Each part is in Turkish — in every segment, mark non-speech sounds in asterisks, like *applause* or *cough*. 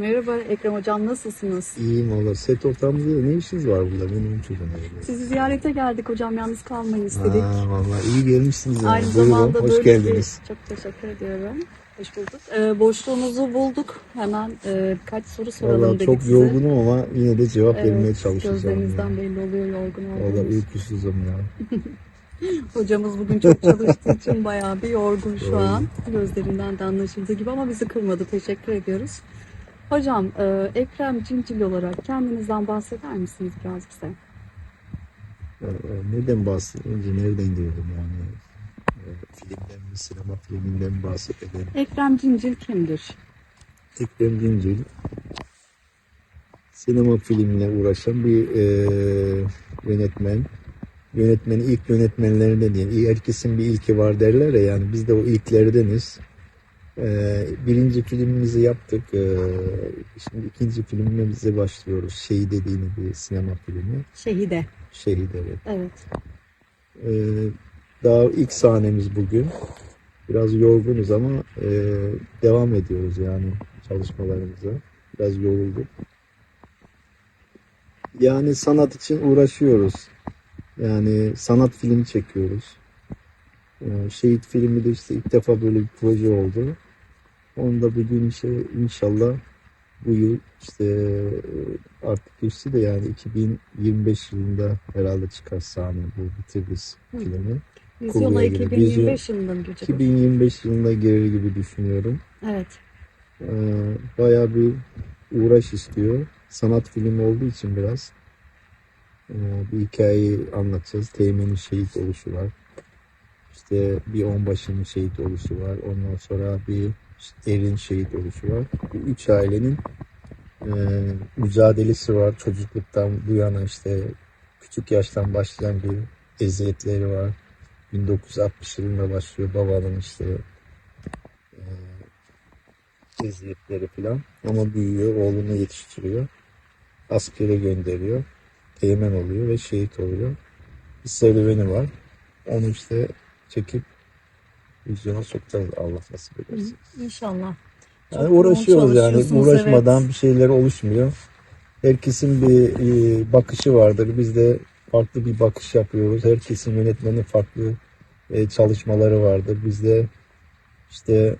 Merhaba Ekrem Hocam nasılsınız? İyiyim valla. Set ortamında ne işiniz var burada? Benim çocuğum. Sizi ziyarete geldik hocam yalnız kalmayın istedik. Aa, valla iyi gelmişsiniz. Yani. Aynı Buyurun, zamanda hoş böyle geldiniz. bir çok teşekkür ediyorum. Hoş bulduk. Ee, boşluğunuzu bulduk. Hemen e, birkaç soru soralım Valla dedik çok size. yorgunum ama yine de cevap vermeye Evet, çalışacağım. gözlerinizden belli oluyor yorgun Valla olduğunuz. uykusuzum ya. *laughs* Hocamız bugün çok çalıştığı *laughs* için bayağı bir yorgun şu an. Gözlerinden de anlaşıldığı gibi ama bizi kırmadı. Teşekkür ediyoruz. Hocam e, Ekrem Cincil olarak kendinizden bahseder misiniz biraz bize? Ee, Neden bahsedince nereden girdim yani? Ee, Filmden mi, sinema filminden mi bahsedelim? Ekrem Cincil kimdir? Ekrem Cincil sinema filmine uğraşan bir e, yönetmen. Yönetmenin ilk yönetmenlerinden değil. Herkesin bir ilki var derler ya yani biz de o ilklerdeniz. E, birinci filmimizi yaptık. E, şimdi ikinci filmimize başlıyoruz. Şey dediğini bir sinema filmi. Şehide. Şehit evet. Evet. E, daha ilk sahnemiz bugün. Biraz yorgunuz ama e, devam ediyoruz yani çalışmalarımıza. Biraz yorulduk. Yani sanat için uğraşıyoruz. Yani sanat filmi çekiyoruz. Şehit filmi de işte ilk defa böyle bir proje oldu. Onu da bugün işte inşallah bu yıl işte e, artık geçti de yani 2025 yılında herhalde çıkar sahne bu bitiririz filmi. Vizyona Kurguya göre. 2025 yılında mı girecek? 2025 yılında gelir gibi düşünüyorum. Evet. Ee, bayağı bir uğraş istiyor. Sanat filmi olduğu için biraz ee, bir hikayeyi anlatacağız. Teğmen'in şehit oluşu var. İşte bir onbaşının şehit oluşu var. Ondan sonra bir erin şehit oluşu var. Bu üç ailenin ee, mücadelesi var. Çocukluktan bu yana işte küçük yaştan başlayan bir eziyetleri var. 1960 yılında başlıyor babanın işte e, eziyetleri falan. Ama büyüyor, oğlunu yetiştiriyor. Askere gönderiyor. Teğmen oluyor ve şehit oluyor. Bir serüveni var. Onu işte çekip vizyona sokacağız Allah nasip ederse. İnşallah. Çok Yani uğraşıyoruz yani. Uğraşmadan evet. bir şeyler oluşmuyor. Herkesin bir e, bakışı vardır. Biz de farklı bir bakış yapıyoruz. Herkesin yönetmenin farklı e, çalışmaları vardır. Biz de işte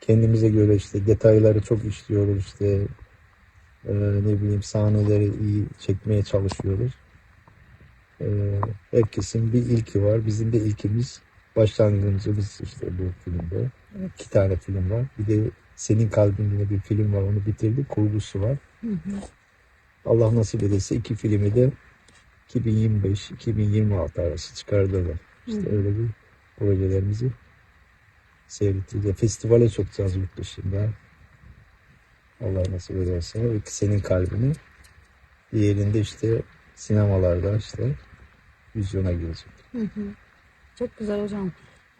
kendimize göre işte detayları çok işliyoruz. İşte e, ne bileyim sahneleri iyi çekmeye çalışıyoruz. E, herkesin bir ilki var. Bizim de ilkimiz başlangıcımız işte bu filmde. İki tane film var. Bir de Senin Kalbinde bir film var. Onu bitirdik. Kurgusu var. Hı hı. Allah nasip ederse iki filmi de 2025-2026 arası çıkardılar. İşte Hı öyle bir projelerimizi seyrettireceğiz. Festivale sokacağız yurt dışında. Allah nasip ederse. İki Senin Kalbini. Diğerinde işte sinemalarda işte vizyona girecek. Hı hı. Çok güzel hocam.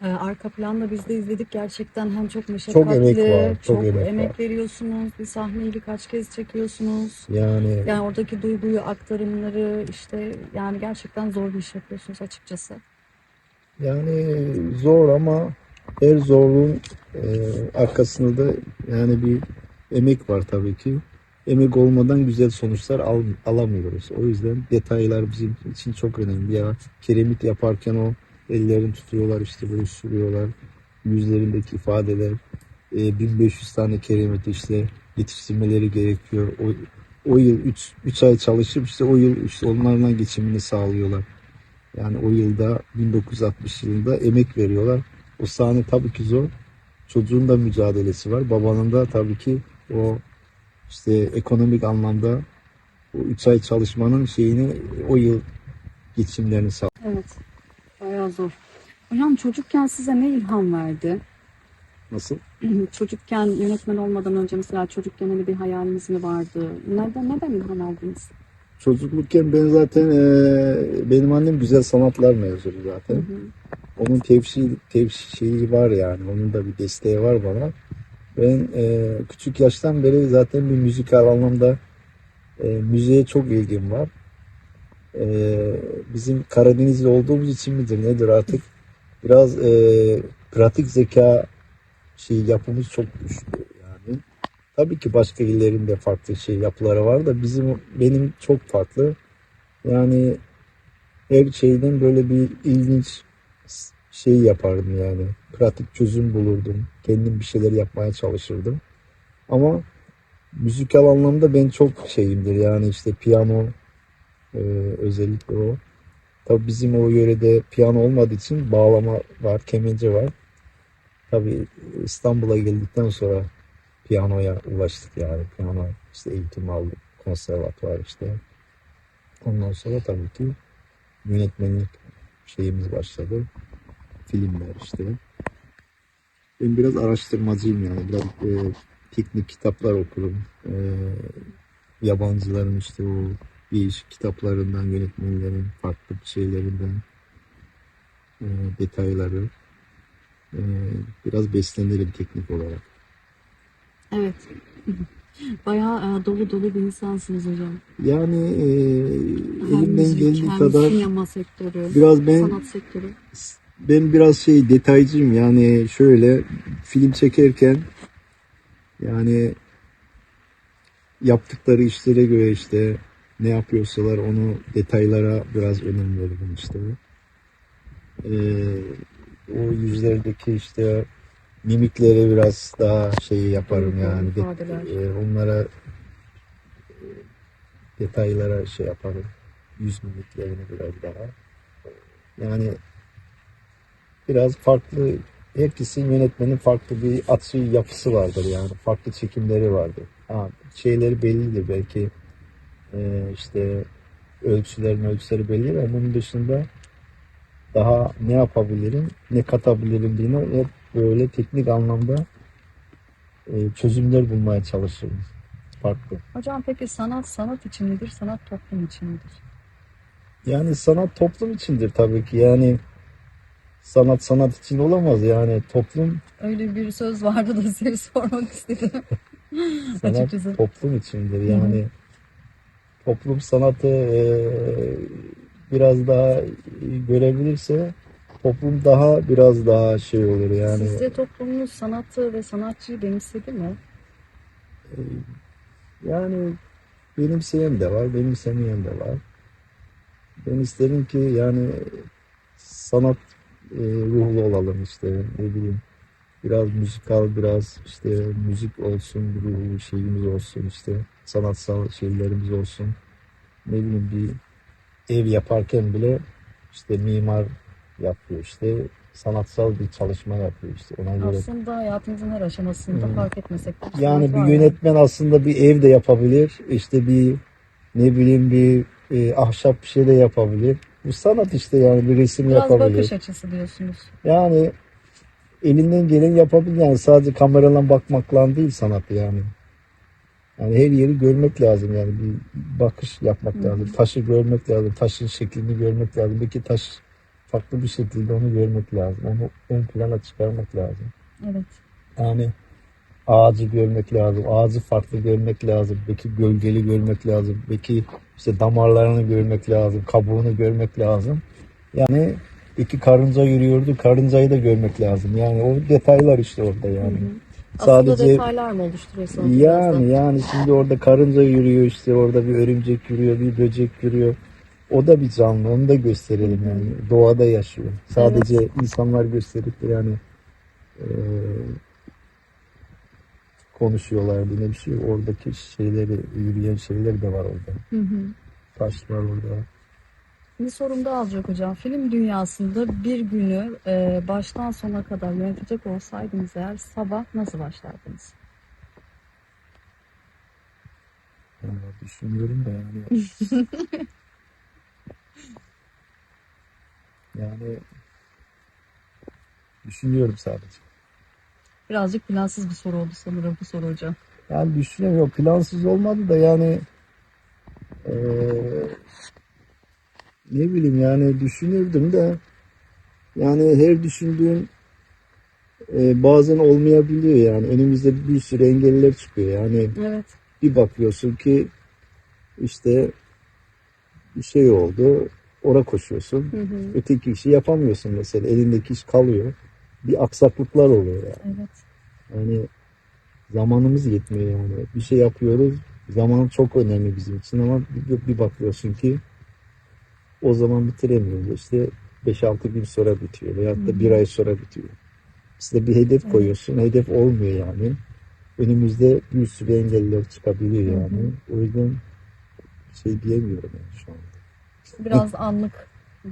Ee, arka planda biz de izledik gerçekten hem çok meşakkatli, emek var, çok emek emek var. veriyorsunuz. Bir sahneyi birkaç kez çekiyorsunuz. Yani Yani oradaki duyguyu, aktarımları işte yani gerçekten zor bir iş yapıyorsunuz açıkçası. Yani zor ama her zorluğun e, arkasında da yani bir emek var tabii ki. Emek olmadan güzel sonuçlar al, alamıyoruz. O yüzden detaylar bizim için çok önemli. Ya kiremit yaparken o ellerini tutuyorlar işte böyle sürüyorlar. Yüzlerindeki ifadeler e, 1500 tane kiremit işte yetiştirmeleri gerekiyor. O, o yıl 3 3 ay çalışıp işte o yıl işte onlarla geçimini sağlıyorlar. Yani o yılda 1960 yılında emek veriyorlar. O sahne tabii ki zor. Çocuğun da mücadelesi var. Babanın da tabii ki o işte ekonomik anlamda o 3 ay çalışmanın şeyini o yıl geçimlerini sağ. Evet. Bayağı zor. Hocam çocukken size ne ilham verdi? Nasıl? *clears throat* çocukken yönetmen olmadan önce mesela çocukken öyle bir hayaliniz mi vardı? Neden neden ilham aldınız? Çocuklukken ben zaten eee, benim annem güzel sanatlar mezunu Hı zaten. hı. Onun tevşi, tevşi şeyi var yani. Onun da bir desteği var bana. Ben e, küçük yaştan beri zaten bir müzikal anlamda e, müziğe çok ilgim var. E, bizim Karadenizli olduğumuz için midir nedir artık biraz e, pratik zeka şey yapımız çok güçlü yani. Tabii ki başka illerinde farklı şey yapıları var da bizim benim çok farklı. Yani her şeyden böyle bir ilginç şey yapardım yani. Pratik çözüm bulurdum. Kendim bir şeyler yapmaya çalışırdım. Ama müzikal anlamda ben çok şeyimdir. Yani işte piyano e, özellikle o. Tabii bizim o yörede piyano olmadığı için bağlama var, kemence var. Tabii İstanbul'a geldikten sonra piyanoya ulaştık yani. Piyano işte eğitim aldık. Konservatuvar işte. Ondan sonra tabii ki yönetmenlik şeyimiz başladı. Filmler işte. Ben biraz araştırmacıyım yani. Biraz e, teknik kitaplar okurum. E, yabancıların işte o değişik kitaplarından, yönetmenlerin farklı şeylerinden e, detayları e, biraz beslenirim teknik olarak. Evet. *laughs* Bayağı e, dolu dolu bir insansınız hocam. Yani e, Hem elimden müzik, geldiği hem kadar sinema sektörü, biraz ben sanat sektörü. ben biraz şey detaycıyım yani şöyle film çekerken yani yaptıkları işlere göre işte ne yapıyorsalar onu detaylara biraz önem veririm işte. Ee, o yüzlerdeki işte mimikleri biraz daha şey yaparım yani. De- e, onlara e, detaylara şey yaparım. Yüz mimiklerini biraz daha. Yani biraz farklı herkesin yönetmenin farklı bir atı yapısı vardır yani farklı çekimleri vardır. Ha, şeyleri bellidir belki e, işte ölçülerin ölçüleri bellidir ama bunun dışında daha ne yapabilirim, ne katabilirim diye hep böyle teknik anlamda e, çözümler bulmaya çalışırım. Farklı. Hocam peki sanat sanat için midir, sanat toplum için midir? Yani sanat toplum içindir tabii ki. Yani sanat sanat için olamaz. Yani toplum Öyle bir söz vardı da size *laughs* sormak istedim. sanat Açıkçası. toplum içindir. Yani toplum sanatı e, biraz daha görebilirse toplum daha biraz daha şey olur yani. Sizce toplumunuz sanatı ve sanatçıyı benimsedi mi? Yani benimseyen de var, benimsemeyen de var. Ben isterim ki yani sanat e, ruhlu olalım işte ne bileyim. Biraz müzikal, biraz işte müzik olsun, bir ruhlu şeyimiz olsun işte. Sanatsal şeylerimiz olsun. Ne bileyim bir ev yaparken bile işte mimar yapıyor işte. Sanatsal bir çalışma yapıyor işte ona göre. Aslında hayatımızın her aşamasında Hmm. fark etmesek de Yani bir yönetmen aslında bir ev de yapabilir. İşte bir ne bileyim bir e, ahşap bir şey de yapabilir. Bu sanat işte yani bir resim Biraz yapabilir. bakış açısı diyorsunuz. Yani elinden gelen yapabilir. Yani sadece kameradan bakmakla değil sanat yani. Yani her yeri görmek lazım yani bir bakış yapmak Hı lazım. Taşı görmek lazım. Taşın şeklini görmek lazım. Belki taş farklı bir şekilde onu görmek lazım. Onu ön plana çıkarmak lazım. Evet. Yani ağacı görmek lazım. Ağacı farklı görmek lazım. Belki gölgeli görmek lazım. Belki işte damarlarını görmek lazım. Kabuğunu görmek lazım. Yani iki karınca yürüyordu. Karıncayı da görmek lazım. Yani o detaylar işte orada yani. Hı hı. Aslında Sadece detaylar mı oluşturuyor sanatı biraz da? yani yani şimdi orada karınca yürüyor işte orada bir örümcek yürüyor, bir böcek yürüyor. O da bir canlı. Onu da gösterelim yani. Doğada yaşıyor. Sadece insanlar gösterip de yani eee konuşuyorlar diye bir şey. Oradaki şeyleri, yürüyen şeyler de var orada. Hı hı. Taş var orada. Bir sorum daha olacak hocam. Film dünyasında bir günü e, baştan sona kadar yönetecek olsaydınız eğer sabah nasıl başlardınız? Vallahi düşünüyorum da yani. *laughs* yani düşünüyorum sadece. Birazcık plansız bir soru oldu sanırım bu soru hocam. Yani düşünüyorum. Yok plansız olmadı da yani eee, ne bileyim yani düşünürdüm de yani her düşündüğüm eee, bazen olmayabiliyor yani. Önümüzde bir sürü engeller çıkıyor. Yani Evet. bir bakıyorsun ki işte bir şey oldu. Ora koşuyorsun. Hı hı. Öteki işi yapamıyorsun mesela. Elindeki iş kalıyor. Bir aksaklıklar oluyor yani. Evet. Yani zamanımız yetmiyor yani. Bir şey yapıyoruz. Zaman çok önemli bizim için ama bir, bir bakıyorsun ki o zaman bitiremiyoruz. İşte 5-6 gün sonra bitiyor veyahut da bir ay sonra bitiyor. İşte bir hedef koyuyorsun. Hedef olmuyor yani. Önümüzde bir sürü engeller çıkabiliyor yani. O yüzden şey diyemiyorum yani şu an. Biraz anlık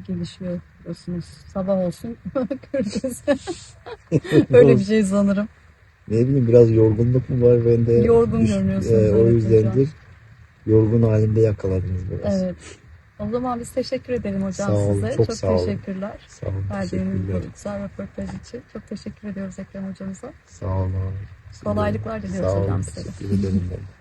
gelişiyor diyorsunuz. Sabah olsun *laughs* göreceğiz. *laughs* Öyle bir şey sanırım. Ne bileyim biraz yorgunluk mu var bende? Yorgun görünüyorsunuz, e, o yüzdendir. Yorgun halinde yakaladınız biraz. Evet. O zaman biz teşekkür ederim hocam Sağ olun, size. çok Çok, sağ teşekkürler. Sağ olun. Verdiğiniz bu güzel röportaj için. Çok teşekkür ediyoruz Ekrem hocamıza. Sağ olun. Kolaylıklar diliyoruz Sağ olun. hocam size. Teşekkür ederim ben.